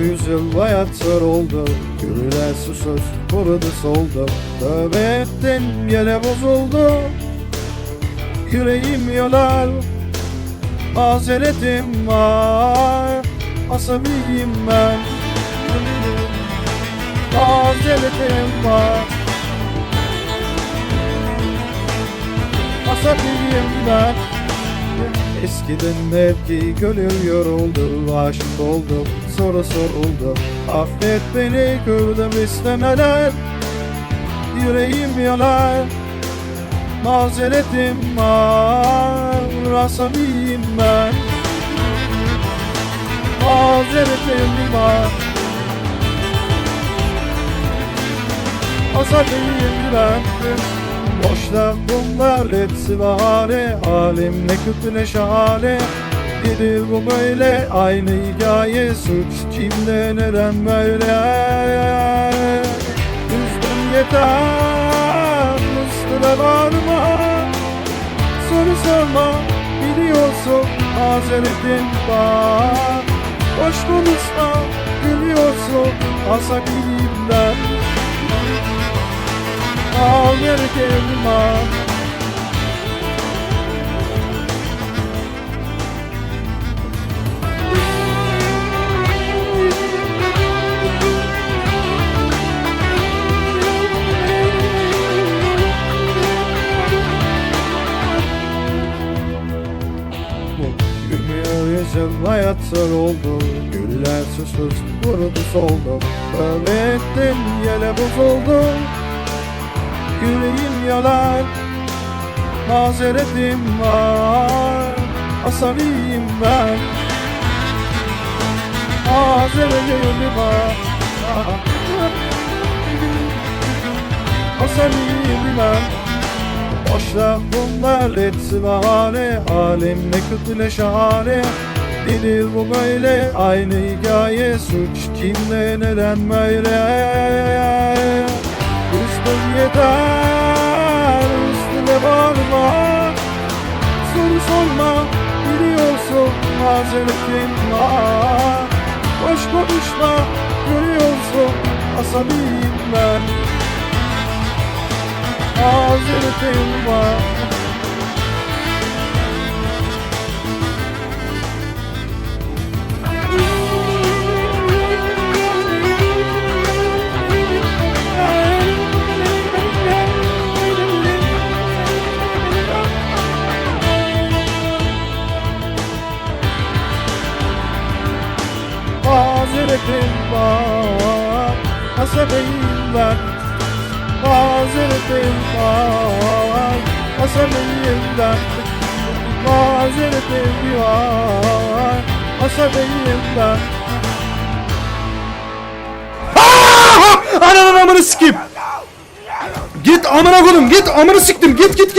yüzüm hayatlar oldu. Gülüler susuz kurudu soldu. Tövbe ettim yine bozuldu. Yüreğim yalar Mazeretim var. Asabiyim ben. Mazeretim var. Asabiyim ben Eskiden belki gönül yoruldu Aşık oldum soru soruldu. Affet beni kırdım istemeler Yüreğim yanar Mazeretim var Asabiyim ben. Mazeretim var. Asabiyim ben Boşta bunlar hepsi bahane. Halim ne kötü ne şahane. Nedir bu böyle aynı hikaye. Suç kimde neden böyle? Üzdüm yeter Üstüne varma Soru sorma Biliyorsun mazeretin var. Boş konuşma Gülüyorsun Asabiyimden Al beni kendime. Gülmüyor yüzüm hayatlar oldu. Güller susuz kurudu soldu. Tövbe ettim yele bozuldu Yüreğim yalar Mazeretim var Asabiyim ben. Mazeretim var Asabiyim ben. Boşla bunlar hepsi bahane Halim ne kötü ne şahane. Nedir bu böyle? Aynı hikaye Suç kimde neden böyle mazeretin var. Boş konuşma görüyorsun asabiyim ben Mazeretim var Mazeretim var Asabiyim ben Mazeretim var Asabiyim ben Mazeretim var Asabiyim ben Ananın amını sikeyim. Git amına koydum git amını siktim. Git git git.